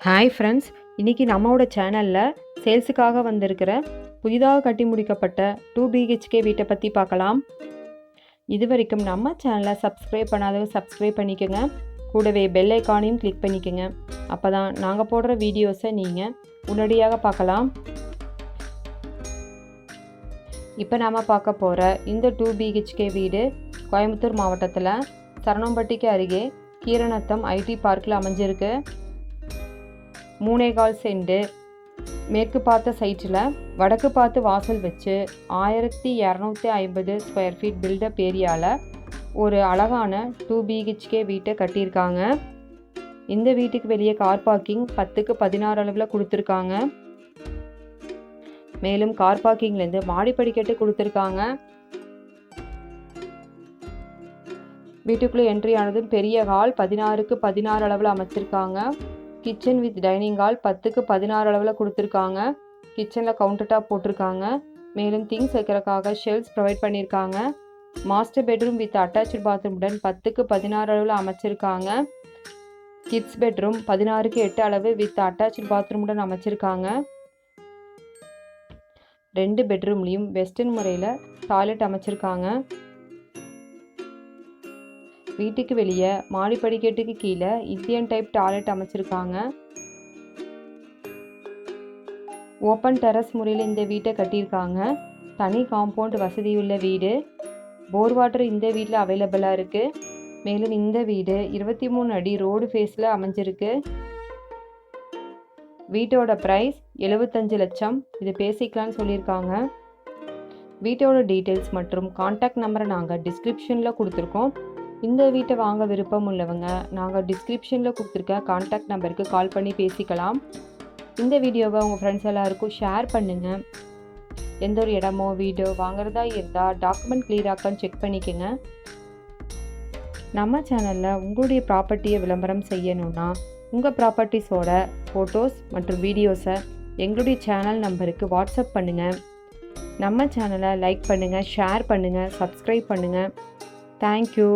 Hi friends இன்றைக்கி நம்மளோட சேனலில் சேல்ஸுக்காக வந்திருக்கிற புதிதாக கட்டி முடிக்கப்பட்ட டூ பிஹெச்கே வீட்டை பற்றி பார்க்கலாம். இது வரைக்கும் நம்ம சேனலை சப்ஸ்கிரைப் பண்ணாதவங்க சப்ஸ்கிரைப் பண்ணிக்கோங்க. கூடவே பெல் ஐக்கானையும் கிளிக் பண்ணிக்கோங்க. அப்போ தான் நாங்கள் போடுற வீடியோஸை நீங்கள் உடனடியாக பார்க்கலாம். இப்போ நாம் பார்க்க போகிற இந்த டூ பிஹெச்கே வீடு கோயம்புத்தூர் மாவட்டத்தில் சரணம்பட்டிக்கு அருகே கீரநத்தம் ஐடி பார்க்கில் அமைஞ்சிருக்கு. மூணே கால் செண்டு மேற்கு பார்த்த சைட்டில் வடக்கு பார்த்து வாசல் வச்சு ஆயிரத்தி இரநூத்தி ஐம்பது ஸ்கொயர் ஃபீட் பில்டப் ஏரியாவில் ஒரு அழகான டூ பிஹெச்கே வீட்டை கட்டியிருக்காங்க. இந்த வீட்டுக்கு வெளியே கார் பார்க்கிங் பத்துக்கு பதினாறு அளவில் கொடுத்துருக்காங்க. மேலும் கார் பார்க்கிங்லேருந்து மாடி படிக்கட்டு கொடுத்துருக்காங்க. வீட்டுக்குள்ளே என்ட்ரி ஆனதும் பெரிய ஹால் பதினாறுக்கு பதினாறு அளவில் அமைச்சிருக்காங்க. கிச்சன் வித் டைனிங் ஹால் பத்துக்கு பதினாறு அளவில் கொடுத்துருக்காங்க. கிச்சனில் கவுண்டர் டாப் போட்டிருக்காங்க. மேலும் திங்ஸ் வைக்கிறதுக்காக ஷெல்ஸ் ப்ரொவைட் பண்ணியிருக்காங்க. மாஸ்டர் பெட்ரூம் வித் அட்டாச்சு பாத்ரூமுடன் பத்துக்கு பதினாறு அளவில் அமைச்சிருக்காங்க. கிட்ஸ் பெட்ரூம் பதினாறுக்கு எட்டு அளவு வித் அட்டாச்சு பாத்ரூமுடன் அமைச்சிருக்காங்க. ரெண்டு பெட்ரூம்லேயும் வெஸ்டர்ன் முறையில் டாய்லெட் அமைச்சிருக்காங்க. வீட்டுக்கு வெளியே மாடி படிக்கட்டுக்கு கீழே இந்தியன் டைப் டாய்லெட் அமைச்சிருக்காங்க. ஓப்பன் டெரஸ் முறையில் இந்த வீட்டை கட்டியிருக்காங்க. தனி காம்பவுண்ட் வசதியுள்ள வீடு. போர் வாட்டர் இந்த வீட்டில் அவைலபிளாக இருக்குது மேலும் இந்த வீடு இருபத்தி மூணு அடி ரோடு ஃபேஸில் அமைஞ்சிருக்கு. வீட்டோட ப்ரைஸ் எழுபத்தஞ்சு லட்சம். இது பேசிக்கலாம்னு சொல்லியிருக்காங்க. வீட்டோட டீட்டெயில்ஸ் மற்றும் காண்டாக்ட் நம்பரை நாங்கள் டிஸ்கிரிப்ஷனில் கொடுத்துருக்கோம். இந்த வீட்டை வாங்க விருப்பம் உள்ளவங்க நாங்கள் டிஸ்கிரிப்ஷனில் கொடுத்துருக்க காண்டாக்ட் நம்பருக்கு கால் பண்ணி பேசிக்கலாம். இந்த வீடியோவை உங்கள் ஃப்ரெண்ட்ஸ் எல்லாருக்கும் ஷேர் பண்ணுங்கள் எந்த ஒரு இடமோ வீடோ வாங்குறதா இருந்தால் டாக்குமெண்ட் கிளியராக்கான்னு செக் பண்ணிக்கோங்க. நம்ம சேனலில் உங்களுடைய ப்ராப்பர்ட்டியை விளம்பரம் செய்யணும்னா உங்கள் ப்ராப்பர்ட்டிஸோட ஃபோட்டோஸ் மற்றும் வீடியோஸை எங்களுடைய சேனல் நம்பருக்கு வாட்ஸ்அப் பண்ணுங்கள் நம்ம சேனலை லைக் பண்ணுங்கள் ஷேர் பண்ணுங்கள் சப்ஸ்கிரைப் பண்ணுங்கள் தேங்க்யூ